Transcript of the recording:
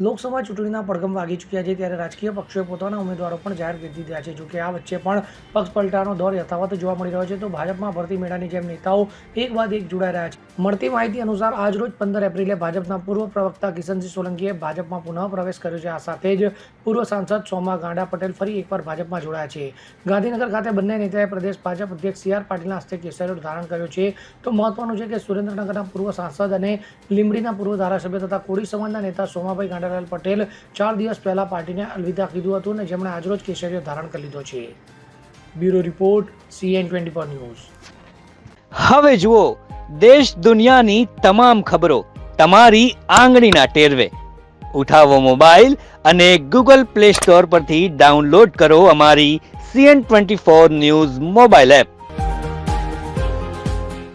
લોકસભા ચૂંટણીના પડઘમ વાગી ચૂક્યા છે ત્યારે રાજકીય પક્ષોએ પોતાના ઉમેદવારો પણ જાહેર કરી દીધા છે. જોકે આ વચ્ચે પણ પક્ષ પલટાનો દોર યથાવત જોવા મળી રહ્યો છે, તો ભાજપમાં ભરતી મેળાની જેમ નેતાઓ એક બાદ એક જોડાઈ રહ્યા છે. મળતી માહિતી અનુસાર આજરોજ પંદર એપ્રિલે ભાજપના પૂર્વ પ્રવક્તા કિશનસિંહ સોલંકીએ ભાજપમાં પુનઃ પ્રવેશ કર્યો છે. આ સાથે જ પૂર્વ સાંસદ સોમા ગાંડા પટેલ ફરી એકવાર ભાજપમાં જોડાયા છે. ગાંધીનગર ખાતે બંને નેતાએ પ્રદેશ ભાજપ અધ્યક્ષ સી આર પાટીલના હસ્તે કેસરીઓ ધારણ કર્યો છે. તો મહત્વનું છે કે સુરેન્દ્રનગરના પૂર્વ સાંસદ અને લીંબડીના પૂર્વ ધારાસભ્ય તથા કોળી સમાજના નેતા સોમાભાઈ ગાંડાલાલ પટેલ ચાર દિવસ પહેલા પાર્ટીને અલવિદા કીધું હતું અને જેમણે આજરોજ કેસરીઓ ધારણ કરી લીધો છે. Bureau report CN twenty four news. હવે જુઓ, દેશ દુનિયાની તમામ ખબરો તમારી આંગળીના ટેરવે. ઉઠાવો મોબાઈલ અને ગૂગલ પ્લે સ્ટોર પરથી ડાઉનલોડ કરો અમારી CN twenty four news mobile app.